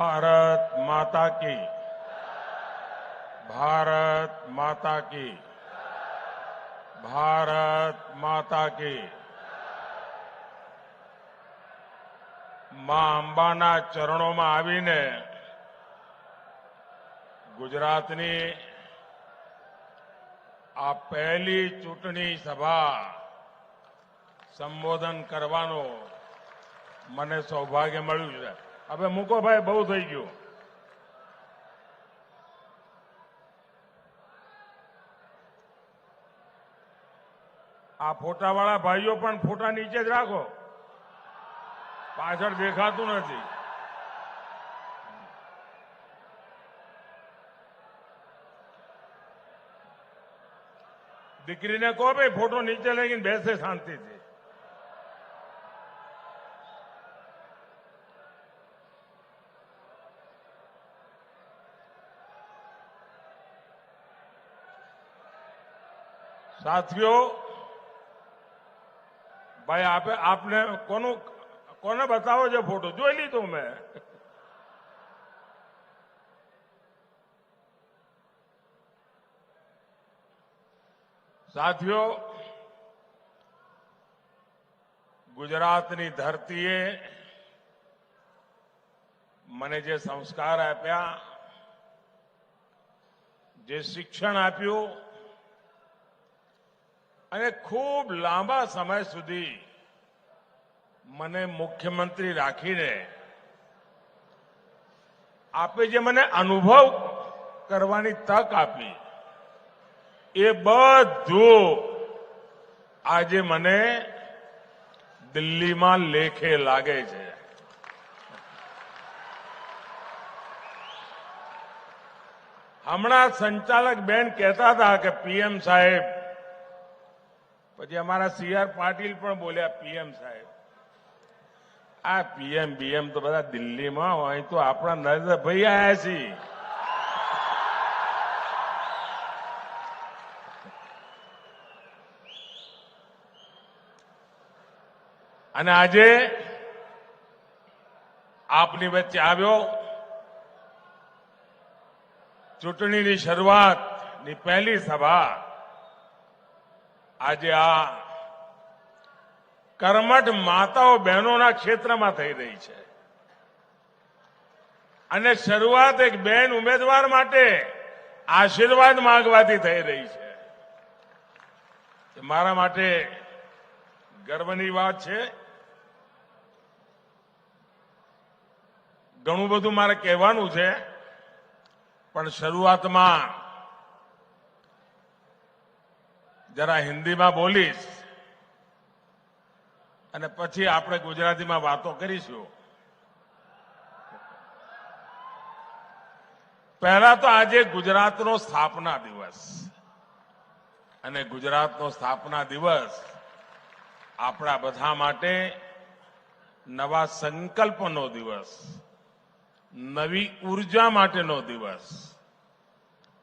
ભારત માતા કી. ભારત માતા કી. ભારત માતા કી. માં અંબાના ચરણોમાં આવીને ગુજરાતની આ પહેલી ચૂંટણી સભા સંબોધન કરવાનો મને સૌભાગ્ય મળ્યું છે. હવે મૂકો ભાઈ બહુ થઈ ગયું. આ ફોટાવાળા ભાઈઓ પણ ફોટા નીચે જ રાખો. પાછળ દેખાતું નથી. દીકરીને કહો ભાઈ, ફોટો નીચે લઈને બેસે શાંતિથી. સાથીઓ ભાઈ આપે આપને કોનું કોને બતાવો છે ફોટો જોઈ લીધો મેં સાથીઓ ગુજરાતની ધરતીએ મને જે સંસ્કાર આપ્યા જે શિક્ષણ આપ્યું અને ખૂબ લાંબા સમય સુધી મને મુખ્યમંત્રી રાખીને આપે જે મને અનુભવ કરવાની તક આપી, એ બધું આજે મને દિલ્હીમાં લેખે લાગે છે. હમણાં સંચાલક બેન કહેતા હતા કે પીએમ સાહેબ પછી અમારા સી આર પાટીલ પણ બોલ્યા, પીએમ સાહેબ, આ પીએમ, બીએમ તો બધા દિલ્હીમાં હોય, તો આપણા નરેન્દ્રભાઈ આયા છીએ. અને આજે આપની વચ્ચે આવ્યો ચૂંટણીની શરૂઆતની પહેલી સભા આજે આ કર્મઠ માતાઓ બહેનોના ક્ષેત્રમાં થઈ રહી છે. અને શરૂઆત એક બેન ઉમેદવાર માટે આશીર્વાદ માંગવાથી થઈ રહી છે. મારા માટે ગર્વની વાત છે. ઘણું બધું મારે કહેવાનું છે, પણ શરૂઆતમાં જરા હિન્દીમાં બોલીશ. અને પછી આપણે ગુજરાતીમાં વાતો કરીશું. પહેલા તો આજે ગુજરાતનો સ્થાપના દિવસ. અને ગુજરાતનો સ્થાપના દિવસ આપણા બધા માટે નવા સંકલ્પનો દિવસ, નવી ઊર્જા માટેનો દિવસ.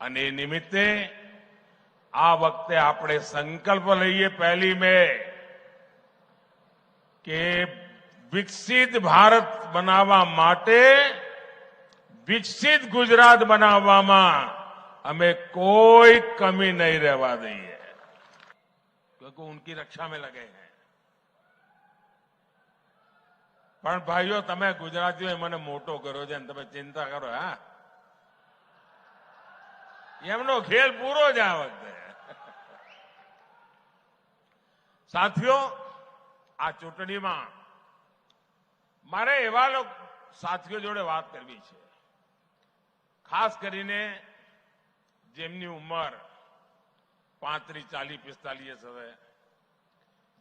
અને એ નિમિત્તે આ વખતે આપણે સંકલ્પ લઈએ પહેલી મે કે વિકસિત ભારત બનાવવા માટે વિકસિત ગુજરાત બનાવવામાં અમે કોઈ કમી નહીં રહેવા દઈએ क्योंकि उनकी रक्षा में लगे हैं પણ ભાઈઓ તમે ગુજરાતીઓ મને મોટો કર્યો છે અને તમે ચિંતા કરો હા એમનો ખેલ પૂરો જ આ વખતે સાથીઓ, આ ચૂંટણીમાં મારે એવા સાથીઓ જોડે વાત કરવી છે. ખાસ કરીને જેમની ઉંમર પાંત્રીસ, ચાલીસ, પિસ્તાલીસ હવે,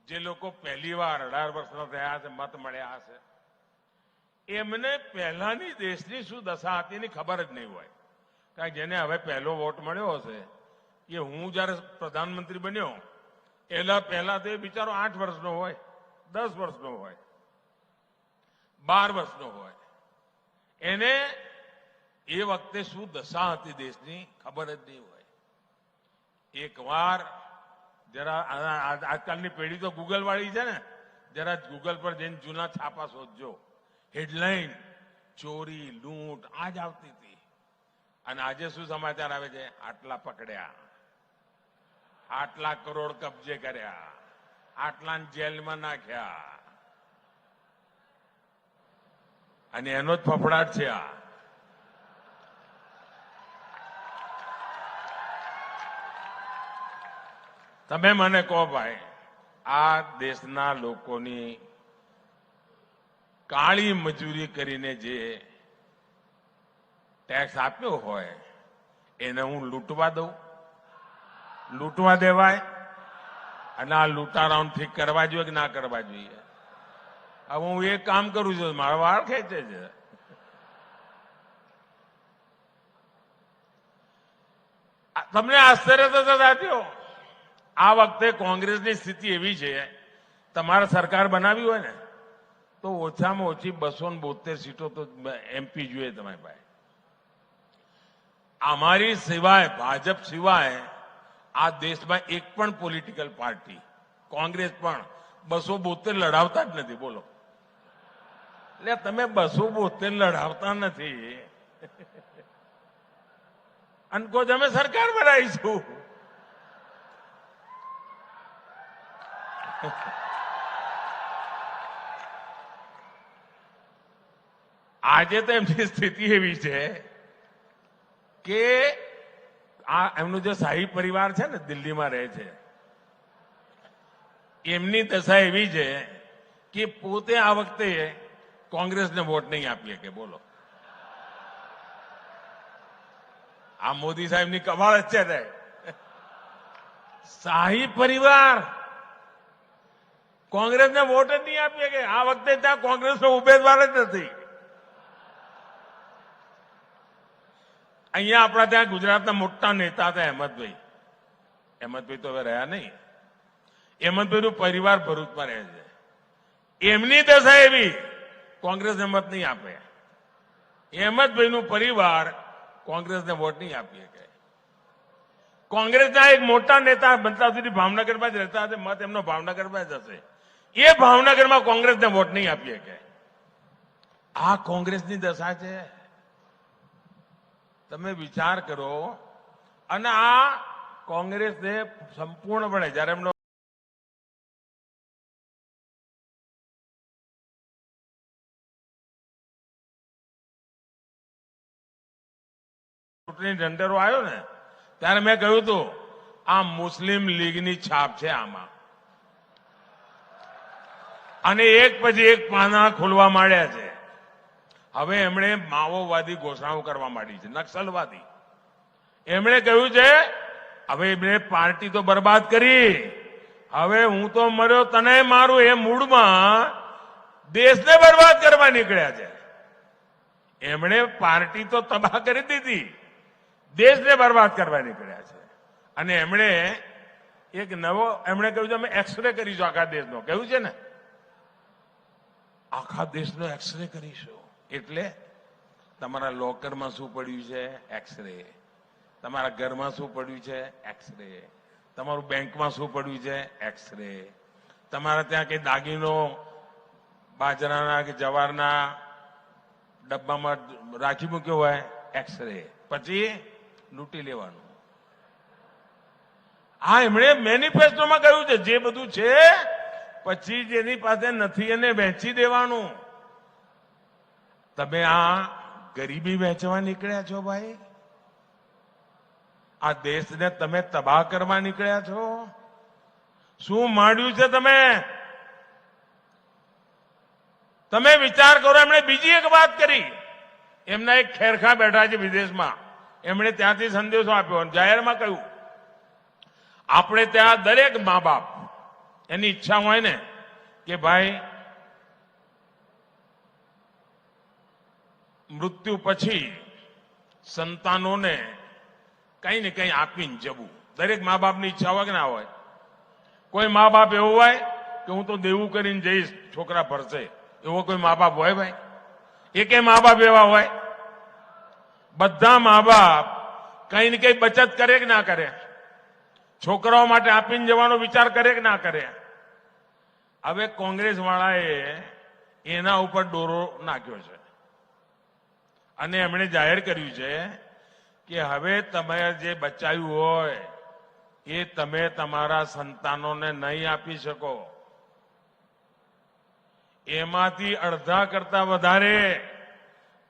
જે લોકો પહેલી વાર અઢાર વર્ષના થયા છે, મત મળ્યા હશે એમને પહેલાની દેશની શું દશા હતી એની ખબર જ નહીં હોય. કારણ જેને હવે પહેલો વોટ મળ્યો હશે, એ હું જયારે પ્રધાનમંત્રી બન્યો એલા પહેલા તો બિચારો આઠ વર્ષનો હોય, દસ વર્ષનો હોય, બાર વર્ષનો હોય. એને એ વખતે શું દશા હતી દેશની ખબર જ નહીં હોય. એકવાર જરા આજકાલની પેઢી તો ગૂગલ વાળી છે ને, જરા ગૂગલ પર જઈને જૂના છાપા શોધજો. હેડલાઇન ચોરી, લૂંટ, આ જ આવતી હતી. અને આજે શું સમાચાર આવે છે? આટલા પકડ્યા. આટલા કરોડ કબજે કર્યા. આટલા જેલમાં નાખ્યા. અને એનો જ ફફડાટ છે આ. તમે મને કહો ભાઈ, આ દેશના લોકોની કાળી મજૂરી કરીને જે ટેક્સ આપ્યો હોય, એને હું લૂંટવા દઉં? લૂંટવા દેવાય અને આ લૂંટારાઓને ઠીક કરવા જોઈએ કે ના કરવા જોઈએ? હવે હું એક કામ કરું છું, મારા વાળ ખેંચે છે. તમને આશ્ચર્ય થશે સાથીઓ, આ વખતે કોંગ્રેસની સ્થિતિ એવી છે, તમારે સરકાર બનાવી હોય ને, તો ઓછામાં ઓછી બસો ને બોતેર સીટો તો એમપી જોઈએ તમારી પાસે. અમારી સિવાય, ભાજપ સિવાય આ દેશમાં એક પણ પોલિટિકલ પાર્ટી કોંગ્રેસ પણ બસો બોતેર લડાવતા જ નથી, બોલો. એટલે તમે બસો બોતેર લડાવતા નથી. અને કહો અમે સરકાર બનાવીશું આજે તો એમની સ્થિતિ એવી છે કે આ એમનું જે શાહી પરિવાર છે ને દિલ્હીમાં રહે છે, એમની દશા એવી છે કે પોતે આ વખતે કોંગ્રેસને વોટ નહીં આપીએ કે બોલો. આ મોદી સાહેબની કમાલ જ છે શાહી પરિવાર કોંગ્રેસને વોટ જ નહીં આપીએ કે આ વખતે ત્યાં કોંગ્રેસનો ઉમેદવાર જ નથી. અહીંયા આપણા ત્યાં ગુજરાતના મોટા નેતા હતા અહેમદભાઈ. અહેમદભાઈ તો હવે રહ્યા નહીં. અહેમદભાઈનું પરિવાર ભરૂચમાં રહે છે. એમની દશા એવી કોંગ્રેસને મત નહીં આપે. અહેમદભાઈનું પરિવાર કોંગ્રેસને વોટ નહીં આપી શકે. કોંગ્રેસના એક મોટા નેતા બનતા સુધી ભાવનગરમાં જ રહેતા હતા મત એમનો ભાવનગરમાં જ હશે. એ ભાવનગરમાં કોંગ્રેસને વોટ નહીં આપી શકે. આ કોંગ્રેસની દશા છે. તમે વિચાર કરો, અને આ કોંગ્રેસને સંપૂર્ણપણે, જ્યારે એમનો ચૂંટણી ઢંઢેરો આવ્યો ને, ત્યારે મેં કહ્યું હતું, આ મુસ્લિમ લીગની છાપ છે આમાં. અને એક પછી એક પાના ખોલવા માંડ્યા છે. હવે એમણે માઓવાદી ઘોષણાઓ કરવા માંડી છે, નક્સલવાદી. એમણે કહ્યું છે, હવે એમણે પાર્ટી તો બરબાદ કરી. હવે હું તો મર્યો, તને મારું એ મૂડમાં દેશને બરબાદ કરવા નીકળ્યા છે. એમણે પાર્ટી તો તબાહ કરી દીધી, દેશને બરબાદ કરવા નીકળ્યા છે. અને એમણે એક નવો, એમણે કહ્યું છે, અમે એક્સરે કરીશું આખા દેશનો. કહ્યું છે ને? આખા દેશનો એક્સરે કરીશું. એટલે તમારા લોકરમાં શું પડ્યું છે? એક્સરે તમારા ઘરમાં શું પડ્યું છે? એક્સરે તમારું બેંકમાં શું પડ્યું છે? એક્સરે તમારા ત્યાં કઈ દાગીનો, બાજરાના કે જવારના ડબ્બામાં રાખી મૂક્યો હોય? એક્સરે પછી લૂંટી લેવાનું. હા, એમણે મેનિફેસ્ટોમાં કહ્યું છે, જે બધું છે, પછી જેની પાસે નથી એને વહેંચી દેવાનું. તમે આ ગરીબી વહેંચવા નીકળ્યા છો ભાઈ? આ દેશને તમે તબાહ કરવા નીકળ્યા છો? શું માંડ્યું છે તમે? તમે વિચાર કરો, એમણે બીજી એક વાત કરી. એમના એક ખેરખા બેઠા છે વિદેશમાં. એમણે ત્યાંથી સંદેશો આપ્યો અને જાહેરમાં કહ્યું, આપણે ત્યાં દરેક મા બાપ, એની ઈચ્છા હોય ને, કે ભાઈ મૃત્યુ પછી સંતાનોને કંઈ ને કંઈ આપીને જવું. દરેક મા બાપની ઈચ્છા હોય કે ના હોય. કોઈ મા બાપ એવો હોય કે હું તો દેવું કરીને જઈશ, છોકરા ભરશે. એવો કોઈ મા બાપ હોય ભાઈ? એકે મા બાપ એવા હોય? બધા મા બાપ કંઈ ને કંઈ બચત કરે કે ના કરે? છોકરાઓ માટે આપીને જવાનો વિચાર કરે કે ના કરે? હવે કોંગ્રેસ વાળાએ એના ઉપર દોરો નાખ્યો છે. અને એમણે જાહેર કર્યું છે કે હવે તમે જે બચાવ્યું હોય, એ તમે તમારા સંતાનોને નહીં આપી શકો. એમાંથી અડધા કરતા વધારે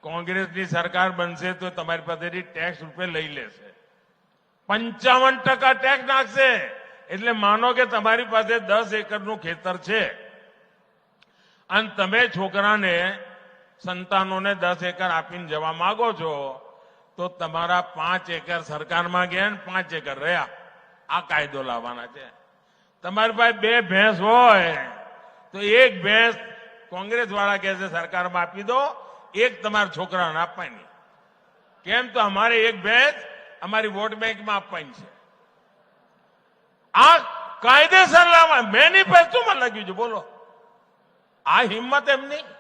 કોંગ્રેસની સરકાર બનશે તો તમારી પાસેથી ટેક્સ રૂપે લઈ લેશે. પંચાવન ટકા ટેક્સ નાખશે. એટલે માનો કે તમારી પાસે દસ એકરનું ખેતર છે. અને તમે છોકરાને સંતાનોને દસ એકર આપીને જવા માંગો છો, તો તમારા પાંચ એકર સરકારમાં ગયા ને પાંચ એકર રહ્યા. આ કાયદો લાવવાના છે. તમારી પાસે બે ભેંસ હોય, તો એક ભેંસ કોંગ્રેસ વાળા કહે છે, સરકારમાં આપી દો, એક તમારા છોકરાને આપવાની. કેમ તો અમારે એક ભેંસ અમારી વોટ બેંકમાં આપવાની છે. આ કાયદેસર લાવવા મેં નહીં પૈસું લખ્યું છે, બોલો. આ હિંમત એમની?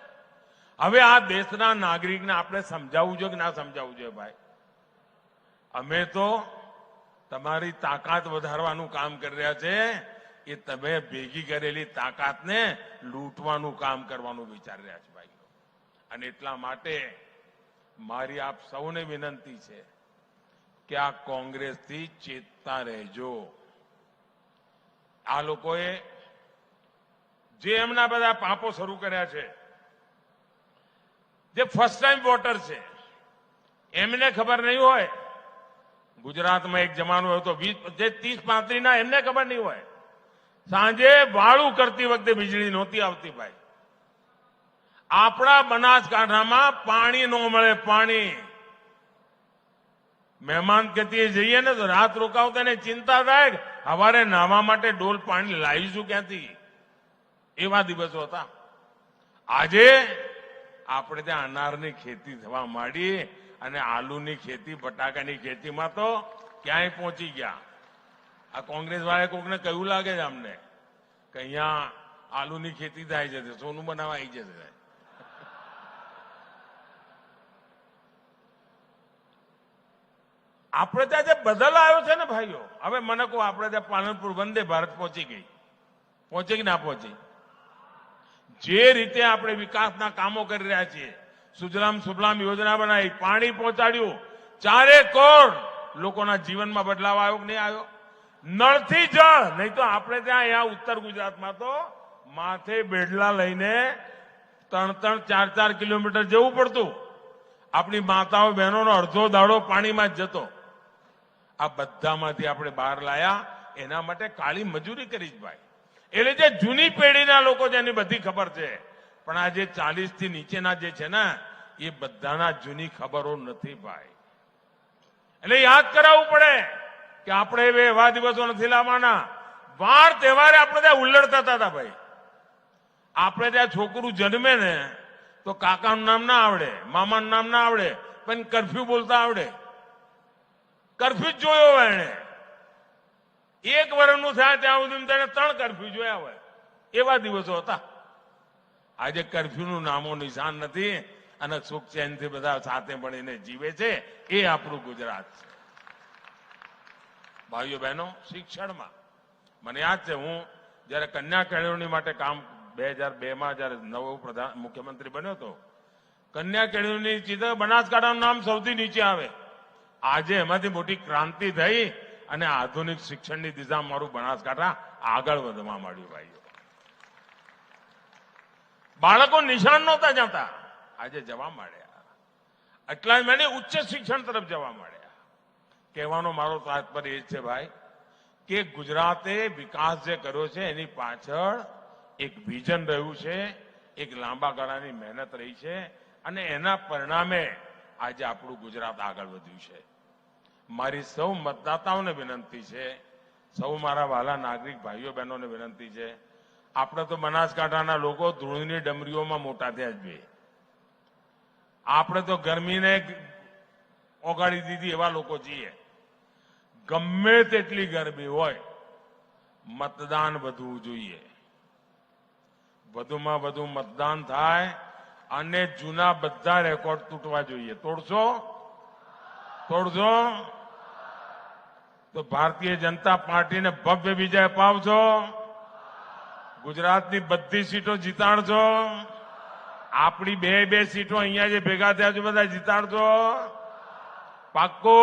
હવે આ દેશના નાગરિકને આપણે સમજાવવું જોઈએ કે ના સમજાવવું જોઈએ ભાઈ? અમે તો તમારી તાકાત વધારવાનું કામ કરી રહ્યા છે. એ તમે ભેગી કરેલી તાકાતને લૂંટવાનું કામ કરવાનું વિચારી રહ્યા છે ભાઈઓ. અને એટલા માટે મારી આપ સૌને વિનંતી છે કે આ કોંગ્રેસથી ચેતતા રહેજો. આ લોકોએ જે એમના બધા પાપો શરૂ કર્યા છે જે ફર્સ્ટ ટાઈમ વોટર છે, એમને ખબર નહીં હોય, ગુજરાતમાં એક જમાનો હતો, વીસ, જે ત્રીસ પાંત્રીસ એમને ખબર નહીં હોય. સાંજે વાળું કરતી વખતે વીજળી નહોતી આવતી ભાઈ. આપણા બનાસકાંઠામાં પાણી ન મળે, પાણી. મહેમાન કહેતી જઈએ ને તો રાત રોકાવતા ને ચિંતા થાય હવારે નાહવા માટે ડોલ પાણી લાવીશું ક્યાંથી? એવા દિવસો હતા. આજે આપણે ત્યાં અનારની ખેતી થવા માંડી અને આલુની ખેતી, બટાકાની ખેતીમાં તો ક્યાંય પહોંચી ગયા. આ કોંગ્રેસ વાળા કોકને કહ્યું લાગે છે અમને કે અહીંયા આલુની ખેતી થાય છે સોનું બનાવવા આવી જશે આપણે ત્યાં જે બદલ આવ્યો છે ને ભાઈઓ, હવે મને કહું, આપણે ત્યાં પાલનપુર વંદે ભારત પહોંચી ગઈ. પહોંચી કે ના પહોંચી? જે રીતે આપણે વિકાસના કામો કરી રહ્યા છીએ, સુજલામ સુફલામ યોજના બનાવી, પાણી પહોંચાડ્યું, ચારે કોર લોકોના જીવનમાં બદલાવ આવ્યો કે નહીં આવ્યો? નળથી જળ, નહીં તો આપણે ત્યાં અહીંયા ઉત્તર ગુજરાતમાં તો માથે બેડલા લઈને ત્રણ ત્રણ ચાર ચાર કિલોમીટર જવું પડતું. આપણી માતાઓ બહેનોનો અડધો દાડો પાણીમાં જ જતો. આ બધામાંથી આપણે બહાર લાયા. એના માટે કાળી મજૂરી કરી જ ભાઈ. એટલે જે જૂની પેઢીના લોકો છે, એની બધી ખબર છે. પણ આ જે ચાલીસથી નીચેના જે છે ને, એ બધાના જૂની ખબરો નથી ભાઈ. એટલે યાદ કરાવવું પડે કે આપણે હવે એવા દિવસો નથી લાવવાના. વાર તહેવારે આપણે ત્યાં ઉલ્લડતા હતા ભાઈ. આપણે ત્યાં છોકરું જન્મે ને, તો કાકાનું નામ ના આવડે, મામાનું નામ ના આવડે, પણ કરફ્યુ બોલતા આવડે. કરફ્યુ જ જોયો એને એક વર્ષનું થાય ત્યાં સુધી તેને ત્રણ કરફ્યુ જોયા હોય. એવા દિવસો હતા. આજે કરફ્યુનું નામો નિશાન નથી અને સુખ ચેનથી બધા સાથે મળીને જીવે છે. એ આપણું ગુજરાત છે. ભાઈઓ બહેનો, શિક્ષણમાં. મને યાદ છે, હું જયારે કન્યા કેળવણી માટે કામ બે હજાર બે માં જયારે નવો પ્રધાન મુખ્યમંત્રી બન્યો હતો, કન્યા કેળવણી ચિત્ર બનાસકાંઠાનું નામ સૌથી નીચે આવે. આજે એમાંથી મોટી ક્રાંતિ થઈ અને આધુનિક શિક્ષણની દિશામાં મારું બનાસકાંઠા આગળ વધવા માંડ્યું, ભાઈઓ. બાળકો નિશાન નહોતા જતા આજે જવા માંડ્યા. એટલા મને ઉચ્ચ શિક્ષણ તરફ જવા માંડ્યા. કહેવાનો મારો તાત્પર્ય એ છે, ભાઈ, કે ગુજરાતે વિકાસ જે કર્યો છે એની પાછળ એક વિઝન રહ્યું છે, એક લાંબા ગાળાની મહેનત રહી છે અને એના પરિણામે આજે આપણું ગુજરાત આગળ વધ્યું છે. મારી સૌ મતદાતાઓને વિનંતી છે, સૌ મારા વાલા નાગરિક ભાઈઓ બહેનોને વિનંતી છે, આપણે તો બનાસકાંઠાના લોકો ધૂળની ડમરીઓમાં મોટા થયા જ આપણે તો ગરમીને ઓગાળી દીધી એવા લોકો છીએ. ગમે તેટલી ગરમી હોય, મતદાન વધવું જોઈએ. વધુમાં વધુ મતદાન થાય અને જૂના બધા રેકોર્ડ તૂટવા જોઈએ. તોડશો? તોડશો? તો ભારતીય જનતા પાર્ટીને ભવ્ય વિજય અપાવજો. ગુજરાતની બધી સીટો જીતાડજો. આપણી બે બે સીટો અહીંયા જે ભેગા થયા છે, બધા જીતાડજો. પાક્કો.